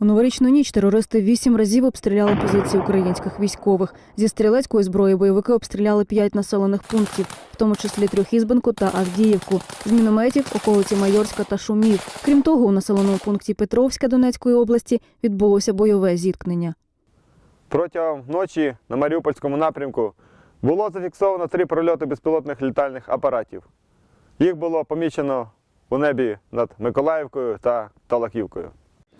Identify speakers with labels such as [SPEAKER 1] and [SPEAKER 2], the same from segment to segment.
[SPEAKER 1] У новорічну ніч терористи вісім разів обстріляли позиції українських військових. Зі стрілецької зброї бойовики обстріляли п'ять населених пунктів, в тому числі Трьохізбенку та Авдіївку. З мінометів околиці Майорська та Шумів. Крім того, у населеному пункті Петровська Донецької області відбулося бойове зіткнення.
[SPEAKER 2] Протягом ночі на Маріупольському напрямку було зафіксовано три прольоти безпілотних літальних апаратів. Їх було помічено у небі над Миколаївкою та Талаківкою.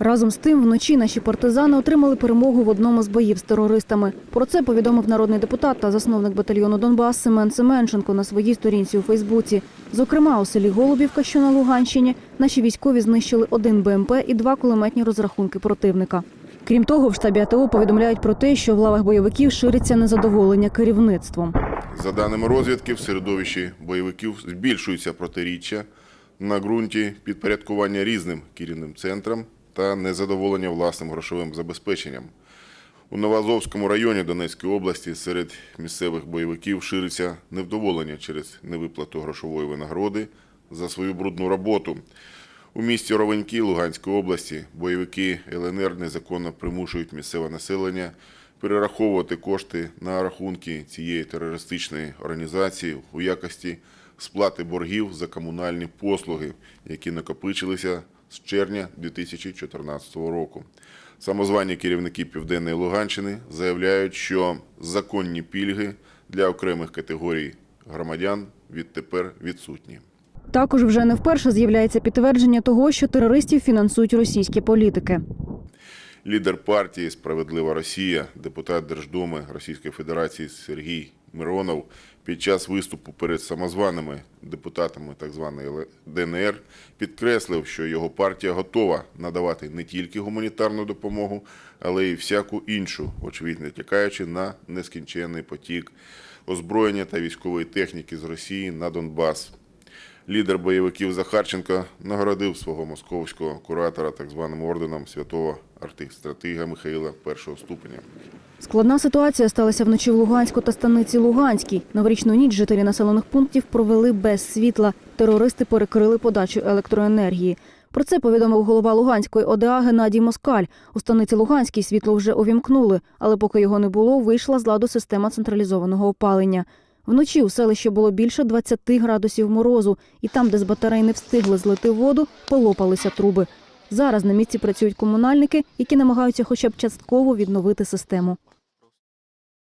[SPEAKER 1] Разом з тим, вночі наші партизани отримали перемогу в одному з боїв з терористами. Про це повідомив народний депутат та засновник батальйону Донбас Семен Семенченко на своїй сторінці у Фейсбуці. Зокрема, у селі Голубівка, що на Луганщині, наші військові знищили один БМП і два кулеметні розрахунки противника. Крім того, в штабі АТО повідомляють про те, що в лавах бойовиків шириться незадоволення керівництвом.
[SPEAKER 3] За даними розвідки, в середовищі бойовиків збільшується протиріччя на ґрунті підпорядкування різним керівним центрам та незадоволення власним грошовим забезпеченням. У Новоазовському районі Донецької області серед місцевих бойовиків шириться невдоволення через невиплату грошової винагороди за свою брудну роботу. У місті Ровеньки Луганської області бойовики ЛНР незаконно примушують місцеве населення перераховувати кошти на рахунки цієї терористичної організації у якості сплати боргів за комунальні послуги, які накопичилися з червня 2014 року. Самозвані керівники Південної Луганщини заявляють, що законні пільги для окремих категорій громадян відтепер відсутні.
[SPEAKER 1] Також вже не вперше з'являється підтвердження того, що терористів фінансують російські політики.
[SPEAKER 3] Лідер партії Справедлива Росія, депутат Держдуми Російської Федерації Сергій Миронов під час виступу перед самозваними депутатами так званої ДНР підкреслив, що його партія готова надавати не тільки гуманітарну допомогу, але й всяку іншу, очевидь, не тікаючи на нескінченний потік озброєння та військової техніки з Росії на Донбас. Лідер бойовиків Захарченко нагородив свого московського куратора так званим орденом святого артистратига Михаїла першого ступеня.
[SPEAKER 1] Складна ситуація сталася вночі в Луганську та станиці Луганській. Новорічну ніч жителі населених пунктів провели без світла. Терористи перекрили подачу електроенергії. Про це повідомив голова Луганської ОДА Геннадій Москаль. У станиці Луганській світло вже увімкнули, але поки його не було, вийшла з ладу система централізованого опалення. Вночі у селищі було більше 20 градусів морозу, і там, де з батарей не встигли злити воду, полопалися труби. Зараз на місці працюють комунальники, які намагаються хоча б частково відновити систему.